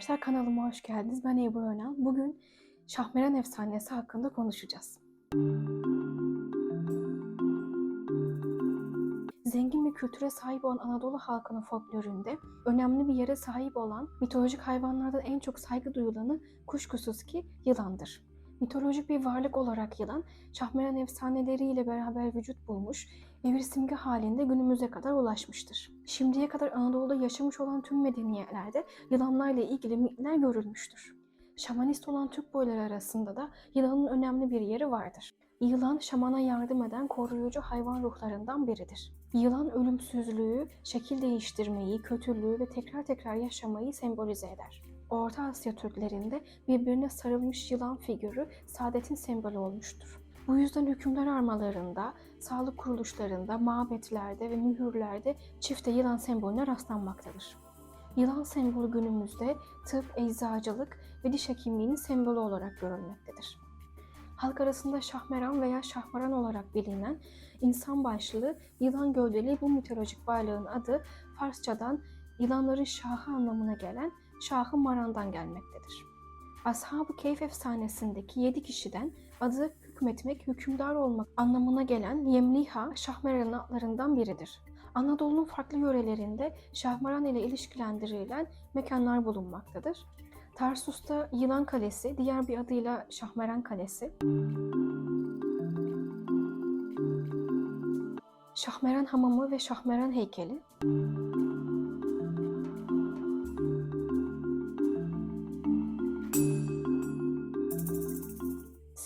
arkadaşlar kanalıma hoş geldiniz. Ben Ebru Önal. Bugün Şahmeran efsanesi hakkında konuşacağız. Zengin bir kültüre sahip olan Anadolu halkının folkloründe önemli bir yere sahip olan mitolojik hayvanlardan en çok saygı duyulanı kuşkusuz ki yılandır. Mitolojik bir varlık olarak yılan, Şahmeran efsaneleriyle beraber vücut bulmuş ve bir simge halinde günümüze kadar ulaşmıştır. Şimdiye kadar Anadolu'da yaşamış olan tüm medeniyetlerde yılanlarla ilgili mitler görülmüştür. Şamanist olan Türk boyları arasında da yılanın önemli bir yeri vardır. Yılan şamana yardım eden koruyucu hayvan ruhlarından biridir. Yılan ölümsüzlüğü, şekil değiştirmeyi, kötülüğü ve tekrar tekrar yaşamayı sembolize eder. Orta Asya Türklerinde birbirine sarılmış yılan figürü saadetin sembolü olmuştur. Bu yüzden hükümdar armalarında, sağlık kuruluşlarında, mabetlerde ve mühürlerde çifte yılan sembolüne rastlanmaktadır. Yılan sembolü günümüzde tıp, eczacılık ve diş hekimliğinin sembolü olarak görülmektedir. Halk arasında şahmeran veya şahmaran olarak bilinen insan başlı yılan gövdeli bu mitolojik varlığın adı Farsçadan yılanların şahı anlamına gelen Şahı Maran'dan gelmektedir. Ashab-ı Keyf efsanesindeki 7 kişiden adı hükmetmek, hükümdar olmak anlamına gelen Yemliha, Şahmeran'ın adlarından biridir. Anadolu'nun farklı yörelerinde Şahmaran ile ilişkilendirilen mekanlar bulunmaktadır. Tarsus'ta Yılan Kalesi, diğer bir adıyla Şahmeran Kalesi. Şahmeran Hamamı ve Şahmeran Heykeli.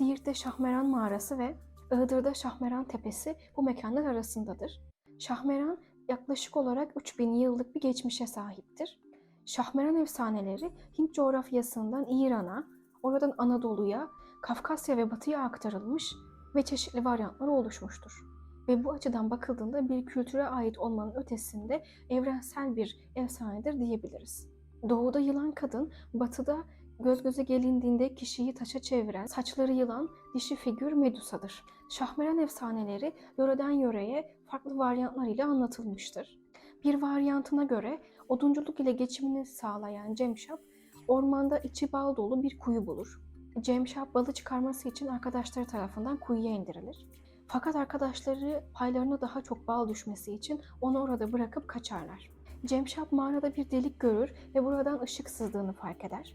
Siirt'te Şahmeran Mağarası ve Iğdır'da Şahmeran Tepesi bu mekanlar arasındadır. Şahmeran yaklaşık olarak 3000 yıllık bir geçmişe sahiptir. Şahmeran efsaneleri Hint coğrafyasından İran'a, oradan Anadolu'ya, Kafkasya ve Batı'ya aktarılmış ve çeşitli varyantları oluşmuştur. Ve bu açıdan bakıldığında bir kültüre ait olmanın ötesinde evrensel bir efsanedir diyebiliriz. Doğuda yılan kadın, batıda göz göze gelindiğinde kişiyi taşa çeviren saçları yılan dişi figür Medusa'dır. Şahmeran efsaneleri yöreden yöreye farklı varyantlarıyla anlatılmıştır. Bir varyantına göre odunculuk ile geçimini sağlayan Cemşap ormanda içi bal dolu bir kuyu bulur. Cemşap balı çıkarması için arkadaşları tarafından kuyuya indirilir. Fakat arkadaşları paylarına daha çok bal düşmesi için onu orada bırakıp kaçarlar. Cemşap mağarada bir delik görür ve buradan ışık sızdığını fark eder.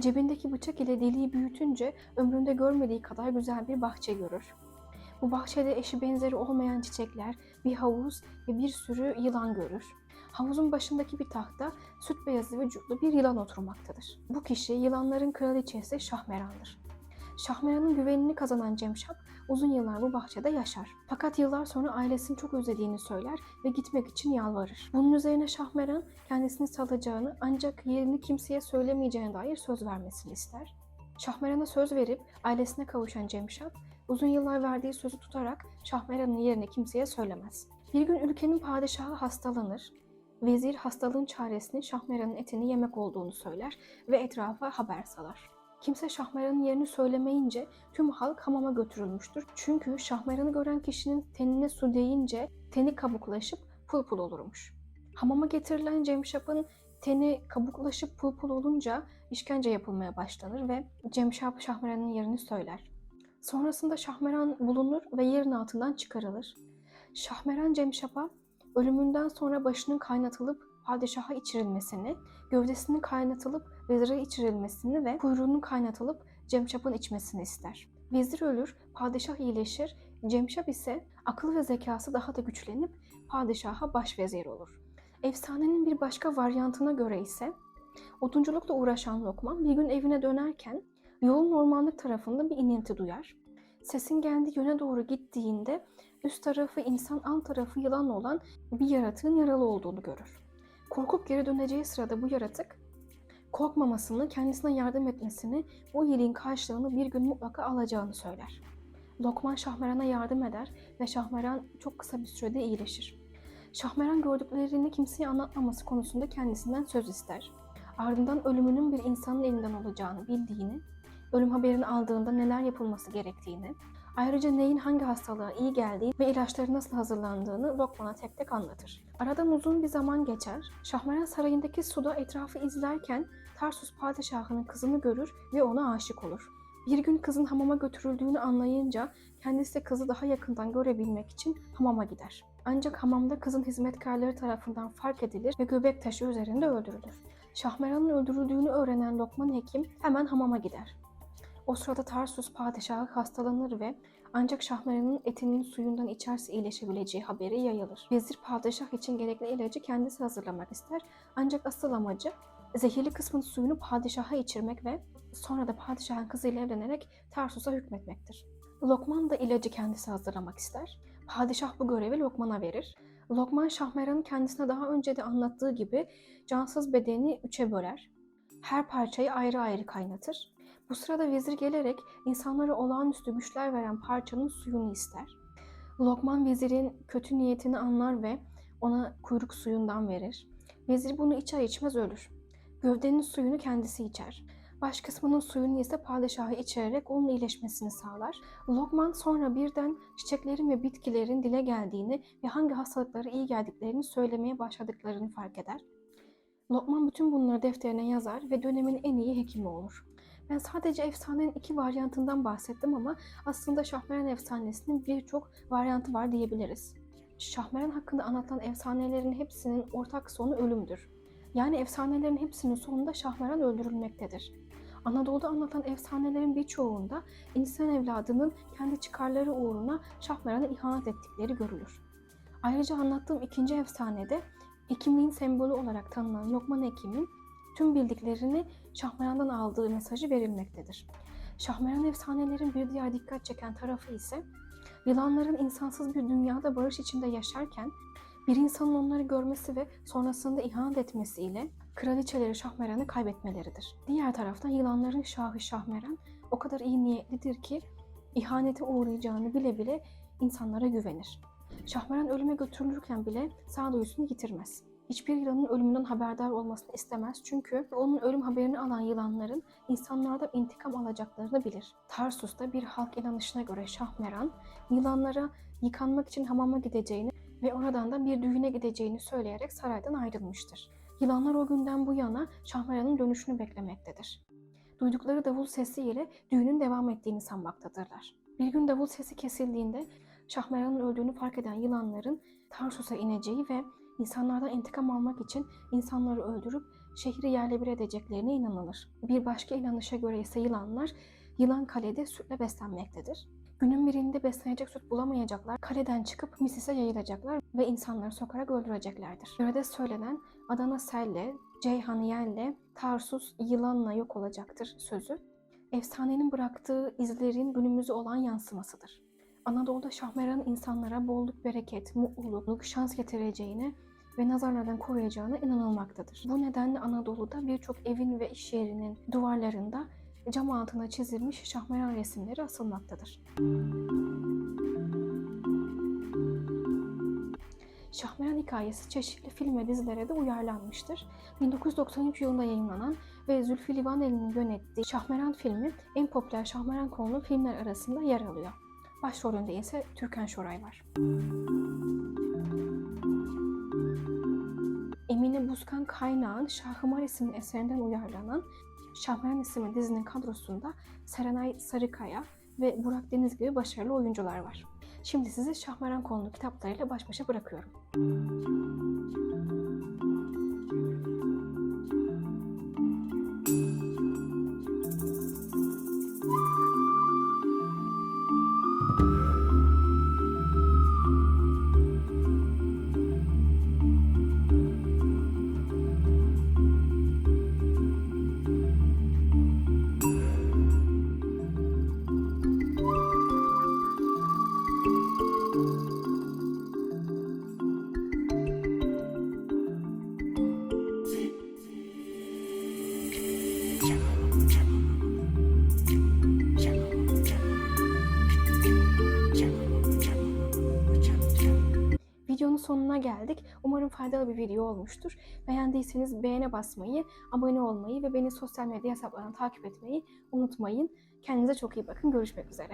Cebindeki bıçak ile deliği büyütünce ömründe görmediği kadar güzel bir bahçe görür. Bu bahçede eşi benzeri olmayan çiçekler, bir havuz ve bir sürü yılan görür. Havuzun başındaki bir tahta süt beyazı vücutlu bir yılan oturmaktadır. Bu kişi yılanların kraliçesi Şahmeran'dır. Şahmeran'ın güvenini kazanan Cemşap uzun yıllar bu bahçede yaşar. Fakat yıllar sonra ailesini çok özlediğini söyler ve gitmek için yalvarır. Bunun üzerine Şahmeran kendisini salacağını ancak yerini kimseye söylemeyeceğine dair söz vermesini ister. Şahmeran'a söz verip ailesine kavuşan Cemşap uzun yıllar verdiği sözü tutarak Şahmeran'ın yerini kimseye söylemez. Bir gün ülkenin padişahı hastalanır. Vezir hastalığın çaresinin Şahmeran'ın etini yemek olduğunu söyler ve etrafa haber salar. Kimse Şahmeran'ın yerini söylemeyince tüm halk hamama götürülmüştür. Çünkü Şahmeran'ı gören kişinin tenine su değince teni kabuklaşıp pul pul olurmuş. Hamama getirilen Cemşap'ın teni kabuklaşıp pul pul olunca işkence yapılmaya başlanır ve Cemşap Şahmeran'ın yerini söyler. Sonrasında Şahmeran bulunur ve yerin altından çıkarılır. Şahmeran Cemşap'a ölümünden sonra başının kaynatılıp padişaha içirilmesini, gövdesinin kaynatılıp vezire içirilmesini ve kuyruğunun kaynatılıp Cemşap'ın içmesini ister. Vezir ölür, padişah iyileşir, Cemşap ise akıl ve zekası daha da güçlenip padişaha başvezir olur. Efsanenin bir başka varyantına göre ise odunculukla uğraşan Lokman bir gün evine dönerken yolun ormanlık tarafında bir ininti duyar. Sesin geldiği yöne doğru gittiğinde üst tarafı insan alt tarafı yılan olan bir yaratığın yaralı olduğunu görür. Korkup geri döneceği sırada bu yaratık korkmamasını, kendisine yardım etmesini, bu iyiliğin karşılığını bir gün mutlaka alacağını söyler. Lokman Şahmeran'a yardım eder ve Şahmeran çok kısa bir sürede iyileşir. Şahmeran gördüklerini kimseye anlatmaması konusunda kendisinden söz ister. Ardından ölümünün bir insanın elinden olacağını bildiğini, ölüm haberini aldığında neler yapılması gerektiğini, ayrıca neyin hangi hastalığa iyi geldiği ve ilaçları nasıl hazırlandığını Lokman'a tek tek anlatır. Aradan uzun bir zaman geçer. Şahmeran sarayındaki suda etrafı izlerken Tarsus padişahının kızını görür ve ona aşık olur. Bir gün kızın hamama götürüldüğünü anlayınca kendisi de kızı daha yakından görebilmek için hamama gider. Ancak hamamda kızın hizmetkarları tarafından fark edilir ve göbek taşı üzerinde öldürülür. Şahmeran'ın öldürüldüğünü öğrenen Lokman Hekim hemen hamama gider. O sırada Tarsus padişahı hastalanır ve ancak Şahmeran'ın etinin suyundan içerse iyileşebileceği haberi yayılır. Vezir padişah için gerekli ilacı kendisi hazırlamak ister ancak asıl amacı zehirli kısmın suyunu padişaha içirmek ve sonra da padişahın kızıyla evlenerek Tarsus'a hükmetmektir. Lokman da ilacı kendisi hazırlamak ister. Padişah bu görevi Lokman'a verir. Lokman Şahmeran'ın kendisine daha önce de anlattığı gibi cansız bedeni üçe böler. Her parçayı ayrı ayrı kaynatır. Bu sırada vezir gelerek insanlara olağanüstü güçler veren parçanın suyunu ister. Lokman vezirin kötü niyetini anlar ve ona kuyruk suyundan verir. Vezir bunu içer içmez ölür. Gövdenin suyunu kendisi içer. Baş kısmının suyunu ise padişahı içirerek onun iyileşmesini sağlar. Lokman sonra birden çiçeklerin ve bitkilerin dile geldiğini ve hangi hastalıklara iyi geldiklerini söylemeye başladıklarını fark eder. Lokman bütün bunları defterine yazar ve dönemin en iyi hekimi olur. Ben sadece efsanenin iki varyantından bahsettim ama aslında Şahmeran efsanesinin birçok varyantı var diyebiliriz. Şahmeran hakkında anlatılan efsanelerin hepsinin ortak sonu ölümdür. Yani efsanelerin hepsinin sonunda Şahmeran öldürülmektedir. Anadolu'da anlatan efsanelerin birçoğunda insan evladının kendi çıkarları uğruna Şahmeran'a ihanet ettikleri görülür. Ayrıca anlattığım ikinci efsanede hekimliğin sembolü olarak tanınan Lokman Hekim'in tüm bildiklerini Şahmeran'dan aldığı mesajı verilmektedir. Şahmeran efsanelerin bir diğer dikkat çeken tarafı ise yılanların insansız bir dünyada barış içinde yaşarken bir insanın onları görmesi ve sonrasında ihanet etmesiyle kraliçeleri Şahmeran'ı kaybetmeleridir. Diğer taraftan yılanların şahı Şahmeran o kadar iyi niyetlidir ki ihanete uğrayacağını bile bile insanlara güvenir. Şahmeran ölüme götürülürken bile sağduyusunu yitirmez. Hiçbir yılanın ölümünden haberdar olmasını istemez çünkü onun ölüm haberini alan yılanların insanlardan intikam alacaklarını bilir. Tarsus'ta bir halk inanışına göre Şahmeran, yılanlara yıkanmak için hamama gideceğini ve oradan da bir düğüne gideceğini söyleyerek saraydan ayrılmıştır. Yılanlar o günden bu yana Şahmeran'ın dönüşünü beklemektedir. Duydukları davul sesiyle düğünün devam ettiğini sanmaktadırlar. Bir gün davul sesi kesildiğinde Şahmeran'ın öldüğünü fark eden yılanların Tarsus'a ineceği ve insanlardan intikam almak için insanları öldürüp şehri yerle bir edeceklerine inanılır. Bir başka inanışa göre ise yılanlar Yılan Kale'de sütle beslenmektedir. Günün birinde beslenecek süt bulamayacaklar, kaleden çıkıp Misis'e yayılacaklar ve insanları sokarak öldüreceklerdir. Yörede söylenen Adana selle, Ceyhan yelle, Tarsus yılanla yok olacaktır sözü. Efsanenin bıraktığı izlerin günümüze olan yansımasıdır. Anadolu'da Şahmeran'ın insanlara bolluk, bereket, mutluluk, şans getireceğine ve nazarlardan koruyacağına inanılmaktadır. Bu nedenle Anadolu'da birçok evin ve iş yerinin duvarlarında cam altına çizilmiş Şahmeran resimleri asılmaktadır. Şahmeran hikayesi çeşitli film ve dizilere de uyarlanmıştır. 1993 yılında yayınlanan ve Zülfü Livaneli'nin yönettiği Şahmeran filmi en popüler Şahmeran konulu filmler arasında yer alıyor. Başrolünde ise Türkan Şoray var. Emine Buzkan Kaynağ'ın Şahımar isimli eserinden uyarlanan Şahmeran isimli dizinin kadrosunda Serenay Sarıkaya ve Burak Deniz gibi başarılı oyuncular var. Şimdi sizi Şahmeran konulu kitaplarıyla baş başa bırakıyorum. Sonuna geldik. Umarım faydalı bir video olmuştur. Beğendiyseniz beğene basmayı, abone olmayı ve beni sosyal medya hesaplarından takip etmeyi unutmayın. Kendinize çok iyi bakın. Görüşmek üzere.